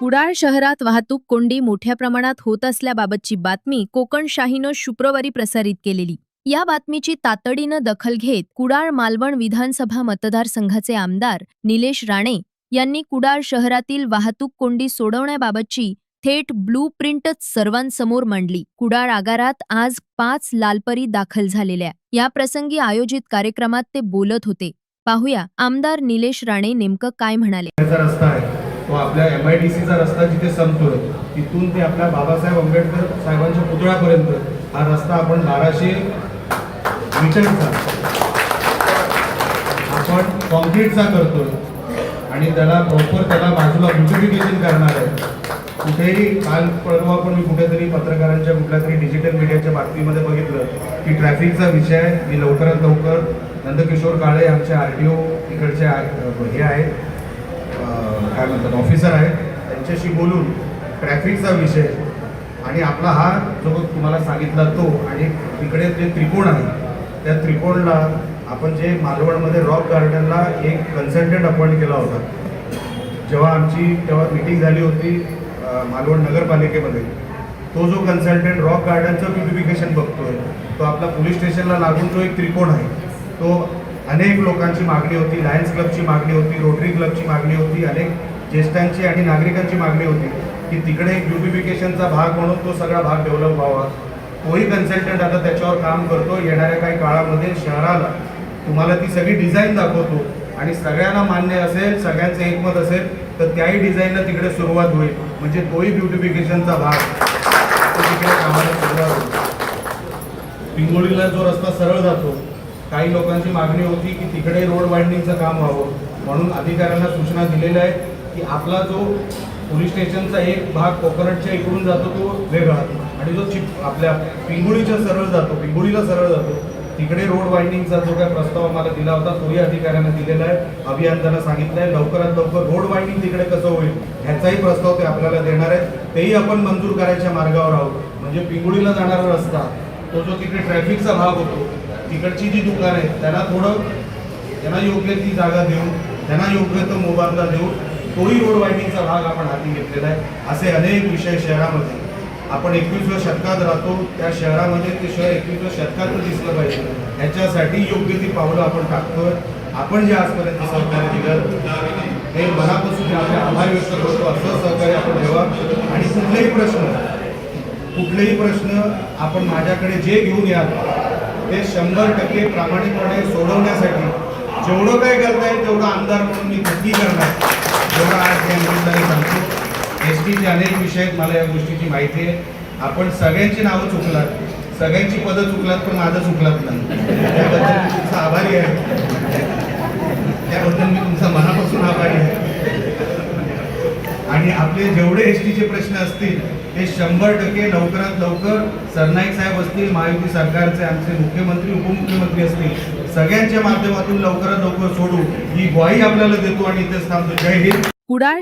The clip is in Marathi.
कुडाळ शहरात वाहतूक कोंडी मोठ्या प्रमाणात होत असल्याबाबतची बातमी कोकणशाहीनं शुक्रवारी प्रसारित केलेली. या बातमीची तातडीनं दखल घेत कुडाळ मालवण विधानसभा मतदारसंघाचे आमदार निलेश राणे यांनी कुडाळ शहरातील वाहतूक कोंडी सोडवण्याबाबतची थेट ब्लू प्रिंटच सर्वांसमोर मांडली. कुडाळ आगारात आज पाच लालपरी दाखल झालेल्या. या प्रसंगी आयोजित कार्यक्रमात ते बोलत होते. पाहुया आमदार निलेश राणे नेमकं काय म्हणाले? तो आपल्या एम आय डी सीचा रस्ता जिथे संपतोय तिथून ते आपल्या बाबासाहेब आंबेडकर साहेबांच्या पुतळ्यापर्यंत हा रस्ता आपण बाराशे मीटरचा आपण कॉन्क्रीटचा करतोय आणि त्याला प्रॉपर त्याला बाजूला ब्युटिफिकेशन करणार आहे. कुठेही काल परवा पण मी कुठेतरी पत्रकारांच्या कुठल्या तरी डिजिटल मीडियाच्या बातमीमध्ये बघितलं की ट्रॅफिकचा विषय आहे. मी लवकरात लवकर नंदकिशोर काळे आमचे आर टी ओ इकडचे हे आहेत. काय म्हणतात ऑफिसर आहेत त्यांच्याशी बोलून ट्रॅफिकचा विषय आणि आपला हा जो तुम्हाला सांगितला तो आणि तिकडे जे त्रिकोण आहे त्या त्रिकोणला आपण जे मालवणमध्ये रॉक गार्डनला एक कन्सल्टंट अपॉइंट केला होता. जेव्हा आमची तेव्हा मिटिंग झाली होती मालवण नगरपालिकेमध्ये. तो जो कन्सल्टंट रॉक गार्डनचं ब्युटिफिकेशन बघतोय तो आपला पोलीस स्टेशनला लागून जो एक त्रिकोण आहे. तो अनेक लोकांची मागणी होती लायन्स क्लबची मागणी होती रोटरी क्लबची मागणी होती अनेक ज्येष्ठांची आणि नागरिकांची मागणी होती की तिकडे एक ब्युटिफिकेशनचा भाग म्हणून तो सगळा भाग डेव्हलप व्हावा. तोही कन्सल्टंट आता त्याच्यावर काम करतो येणाऱ्या काही काळामध्ये शहराला तुम्हाला ती सगळी डिझाईन दाखवतो. आणि सगळ्यांना मान्य असेल सगळ्यांचं एकमत असेल तर त्याही डिझाईनला तिकडे सुरुवात होईल. म्हणजे तोही ब्युटिफिकेशनचा भाग. तिकडे कामाला सुरुवात होईल. पिंगोळीला जो रस्ता सरळ जातो काही लोकांची मागणी होती की तिकडे रोड वाइंडिंगचं काम व्हावं. म्हणून अधिकाऱ्यांना सूचना दिलेल्या आहेत की आपला जो पोलीस स्टेशनचा एक भाग कोकोनटच्या इकडून जातो तो वेगळा. आणि जो चिप आपल्या पिंगुळीच्या सरळ जातो पिंगुळीला सरळ जातो तिकडे रोड वाइंडिंगचा जो काय प्रस्ताव आम्हाला दिला होता तोही अधिकाऱ्यांना दिलेला आहे. अभियंत्यांना सांगितलं आहे लवकरात लवकर रोड वाइंडिंग तिकडे कसं होईल ह्याचाही प्रस्ताव ते आपल्याला देणार आहेत. तेही आपण मंजूर करायच्या मार्गावर आहोत. म्हणजे पिंगुळीला जाणारा रस्ता तो जो तिकडे ट्रॅफिकचा भाग होतो तिकडची जी दुकान आहेत त्यांना थोडं त्यांना योग्य ती जागा देऊन त्यांना योग्य तो मोबादला देऊन तोही रोड वाइंडिंगचा भाग आपण हाती घेतलेला आहे असे अनेक विषय शहरामध्ये. आपण एकवीसव्या शतकात राहतो त्या शहरामध्ये ते शहर एकवीसव्या शतकात दिसलं पाहिजे. ह्याच्यासाठी योग्य ती पावलं आपण टाकतोय. आपण जे आजपर्यंत सहकार्य दिलं हे मनापासून आपले आभार व्यक्त करतो असं सहकार्य आपण ठेवा. आणि कुठलेही प्रश्न कुठलेही प्रश्न आपण माझ्याकडे जे घेऊन याल ते शंभर टक्के प्रामाणिकपणे सोडवण्यासाठी जेवढं काय करता येईल तेवढं आमदार म्हणून मी नक्की करणार. जेवढं आज या निमित्ताने सांगतो एस टीचे अनेक विषय आहेत मला या गोष्टीची माहिती आहे. आपण सगळ्यांची नावं चुकलात सगळ्यांची पदं चुकलात पण माझं चुकलात नाही. त्याबद्दल मी तुमचा आभारी आहे. त्याबद्दल मी तुमचा मनापासून आभारी आहे. आणि आपले जेवढे एस टीचे प्रश्न असतील हे शंभर टक्के लवकरात लवकर सरनाईक साहेब असतील महायुती सरकारचे आमचे मुख्यमंत्री उपमुख्यमंत्री असतील सगळ्यांच्या माध्यमातून लवकरात लवकर सोडू ही ग्वाही आपल्याला देतो आणि इथेच थांबतो. जय हिंद. कुडाळ